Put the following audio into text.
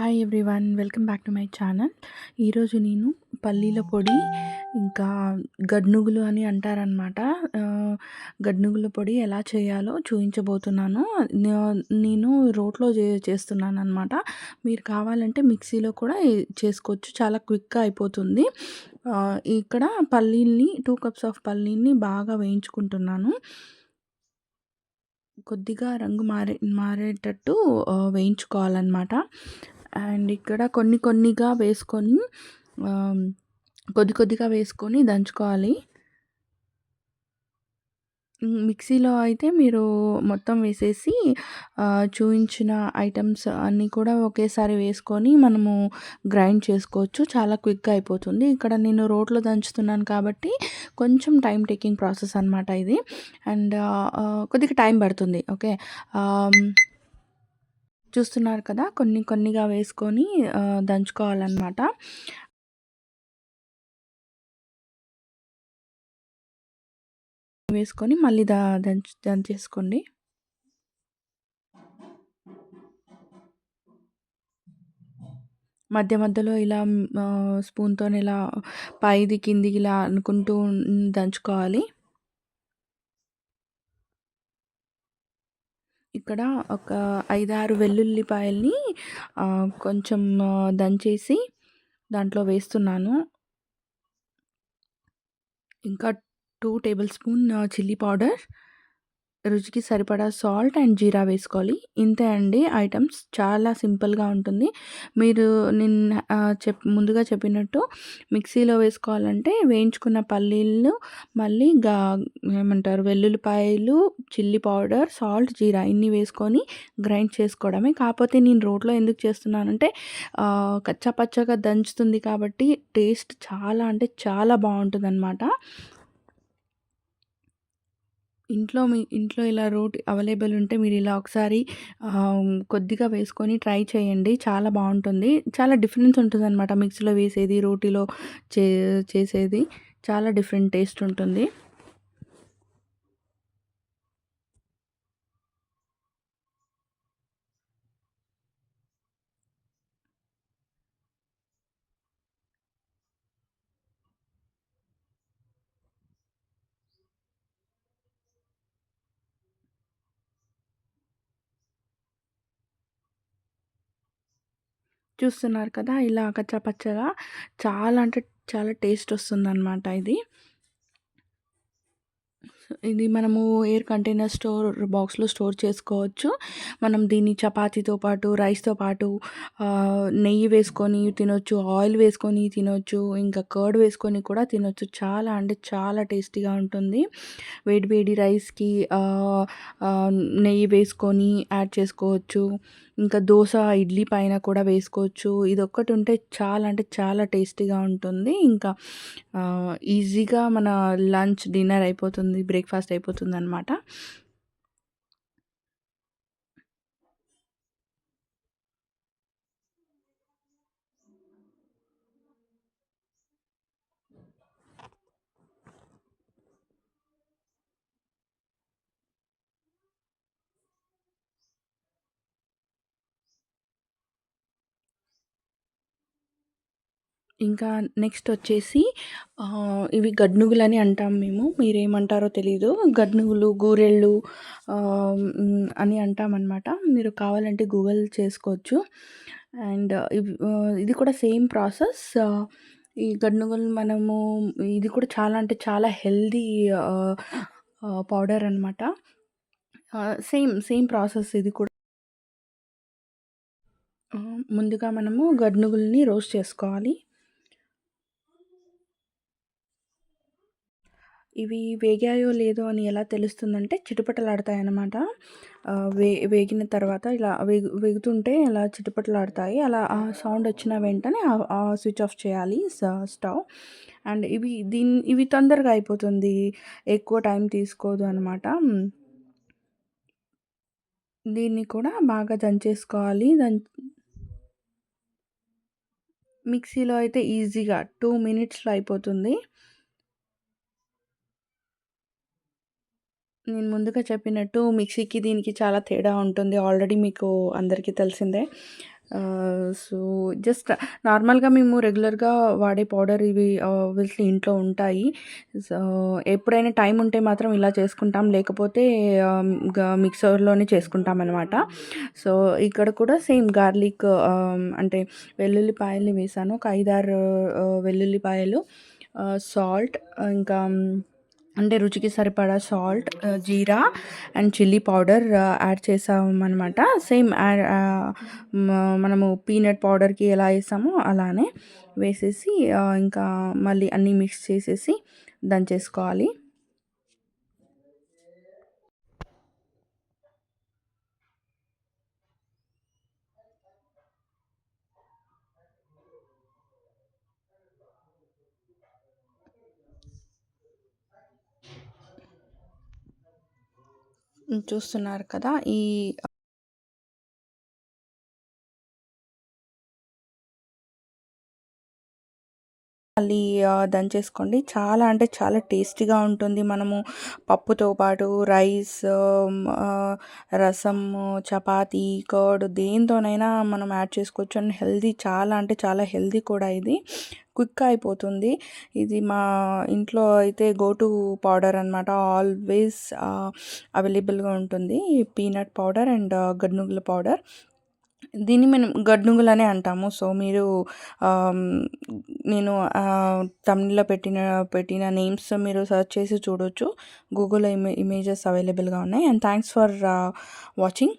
Hi everyone welcome back to my channel ఈరోజు నేను పల్లీల పొడి ఇంకా గడ్నుగులు అని అంటారనమాట గడ్నుగుల పొడి ఎలా చేయాలో చూపించబోతున్నాను నేను రోట్లో చే చేస్తున్నాను అనమాట మీరు కావాలంటే మిక్సీలో కూడా చేసుకోవచ్చు. చాలా క్విక్గా అయిపోతుంది. ఇక్కడ పల్లీల్ని టూ కప్స్ ఆఫ్ పల్లీల్ని బాగా వేయించుకుంటున్నాను. కొద్దిగా రంగు మారే మారేటట్టు వేయించుకోవాలన్నమాట. అండ్ ఇక్కడ కొన్ని కొన్నిగా వేసుకొని కొద్ది కొద్దిగా వేసుకొని దంచుకోవాలి. మిక్సీలో అయితే మీరు మొత్తం వేసేసి చూపించిన ఐటమ్స్ అన్నీ కూడా ఒకేసారి వేసుకొని మనము గ్రైండ్ చేసుకోవచ్చు. చాలా క్విక్గా అయిపోతుంది. ఇక్కడ నేను రోట్లో దంచుతున్నాను కాబట్టి కొంచెం టైం టేకింగ్ ప్రాసెస్ అనమాట ఇది. అండ్ కొద్దిగా టైం పడుతుంది. ఓకే? చూస్తున్నారు కదా కొన్ని కొన్నిగా వేసుకొని దంచుకోవాలన్నమాట. వేసుకొని మళ్ళీ దా దంచు దంచేసుకోండి. మధ్య మధ్యలో ఇలా స్పూన్తో ఇలా పైది కిందికి ఇలా అనుకుంటూ దంచుకోవాలి. ఇక్కడ ఒక ఐదారు వెల్లుల్లిపాయల్ని కొంచెం దంచేసి దాంట్లో వేస్తున్నాను. ఇంకా two tablespoon chilli powder. రుచికి సరిపడా సాల్ట్ అండ్ జీరా వేసుకోవాలి. ఇంతే అండి. ఐటమ్స్ చాలా సింపుల్గా ఉంటుంది. మీరు నిన్న చెప్ ముందుగా చెప్పినట్టు మిక్సీలో వేసుకోవాలంటే వేయించుకున్న పల్లీలు మళ్ళీ గా ఏమంటారు వెల్లుల్లిపాయలు చిల్లీ పౌడర్ సాల్ట్ జీరా ఇన్ని వేసుకొని గ్రైండ్ చేసుకోవడమే. కాకపోతే నేను రోట్లో ఎందుకు చేస్తున్నానంటే కచ్చపచ్చగా దంచుతుంది కాబట్టి టేస్ట్ చాలా అంటే చాలా బాగుంటుంది అనమాట ఇంట్లో మీ ఇంట్లో ఇలా రోటి అవైలబుల్ ఉంటే మీరు ఇలా ఒకసారి కొద్దిగా వేసుకొని ట్రై చేయండి. చాలా బాగుంటుంది. చాలా డిఫరెన్స్ ఉంటుంది అనమాట మిక్సీలో వేసేది రోటీలో చే చేసేది. చాలా డిఫరెంట్ టేస్ట్ ఉంటుంది. చూస్తున్నారు కదా ఇలా కచ్చాపచ్చగా చాలా అంటే చాలా టేస్ట్ వస్తుందన్నమాట ఇది. ఇది మనము ఎయిర్ కంటైనర్ స్టోర్ బాక్స్లో స్టోర్ చేసుకోవచ్చు. మనం దీన్ని చపాతీతో పాటు రైస్తో పాటు నెయ్యి వేసుకొని తినొచ్చు ఆయిల్ వేసుకొని తినొచ్చు ఇంకా కర్డ్ వేసుకొని కూడా తినొచ్చు. చాలా అంటే చాలా టేస్టీగా ఉంటుంది. వేడి వేడి రైస్కి నెయ్యి వేసుకొని యాడ్ చేసుకోవచ్చు. ఇంకా దోశ ఇడ్లీ పైన కూడా వేసుకోవచ్చు. ఇది ఒక్కటి ఉంటే చాలా అంటే చాలా టేస్టీగా ఉంటుంది. ఇంకా ఈజీగా మన లంచ్ డిన్నర్ అయిపోతుంది. బ్రేక్ బ్రేక్ఫాస్ట్ అయిపోతుంది అనమాట ఇంకా నెక్స్ట్ వచ్చేసి ఇవి గడ్నుగులు అని అంటాం మేము. మీరేమంటారో తెలీదు. గడ్నుగులు గూరెళ్ళు అని అంటామన్నమాట. మీరు కావాలంటే గూగుల్ చేసుకోవచ్చు. అండ్ ఇవి ఇది కూడా సేమ్ ప్రాసెస్. ఈ గడ్నుగులు మనము ఇది కూడా చాలా అంటే చాలా హెల్దీ పౌడర్ అనమాట సేమ్ సేమ్ ప్రాసెస్ ఇది కూడా. ముందుగా మనము గడ్నుగుల్ని రోస్ట్ చేసుకోవాలి. ఇవి వేగాయో లేదో అని ఎలా తెలుస్తుందంటే చిటపటలాడతాయన్నమాట. వే వేగిన తర్వాత ఇలా వేగు వేగుతుంటే ఇలా చిటపటలాడతాయి. అలా ఆ సౌండ్ వచ్చిన వెంటనే స్విచ్ ఆఫ్ చేయాలి స్టవ్ అండ్ ఇవి దీన్ని ఇవి తొందరగా అయిపోతుంది. ఎక్కువ టైం తీసుకోదు అనమాట దీన్ని కూడా బాగా దంచేసుకోవాలి. దం మిక్సీలో అయితే ఈజీగా టూ మినిట్స్లో అయిపోతుంది. నేను ముందుగా చెప్పినట్టు మిక్సీకి దీనికి చాలా తేడా ఉంటుంది. ఆల్రెడీ మీకు అందరికీ తెలిసిందే. సో జస్ట్ నార్మల్గా మేము రెగ్యులర్గా వాడే పౌడర్ ఇవి ఆబ్వియస్లీ ఇంట్లో ఉంటాయి. సో ఎప్పుడైనా టైం ఉంటే మాత్రం ఇలా చేసుకుంటాం. లేకపోతే మిక్సర్లోనే చేసుకుంటాం అనమాట సో ఇక్కడ కూడా సేమ్ గార్లిక్ అంటే వెల్లుల్లిపాయలు వేసాను. ఒక ఐదారు వెల్లుల్లిపాయలు సాల్ట్ ఇంకా అంటే రుచికి సరిపడా salt uh, jeera and chilli powder add చేసామన్నమాట. సేమ్ uh, uh, మనము పీనట్ పౌడర్కి ఎలా వేసామో అలానే వేసేసి ఇంకా మళ్ళీ అన్నీ మిక్స్ చేసేసి దంచేసుకోవాలి. చూస్తున్నారు కదా ఈ మళ్ళీ దంచేసుకోండి. చాలా అంటే చాలా టేస్టీగా ఉంటుంది. మనము పప్పుతో పాటు రైస్ రసం చపాతీ కర్డ్ దేంతోనైనా మనం యాడ్ చేసుకోవచ్చు. అండ్ హెల్దీ చాలా అంటే చాలా హెల్దీ కూడా ఇది. క్విక్ అయిపోతుంది. ఇది మా ఇంట్లో అయితే గోటు పౌడర్ అనమాట ఆల్వేస్ అవైలబుల్గా ఉంటుంది. పీనట్ పౌడర్ అండ్ గడ్నుగుల పౌడర్. దీన్ని మనం గడ్డుంగులనే అంటాము. సో మీరు నేను తమిళ్ళో పెట్టిన పెట్టిన నేమ్స్ మీరు సెర్చ్ చేసి చూడొచ్చు. గూగుల్లో ఇమే ఇమేజెస్ అవైలబుల్గా ఉన్నాయి. And thanks for watching.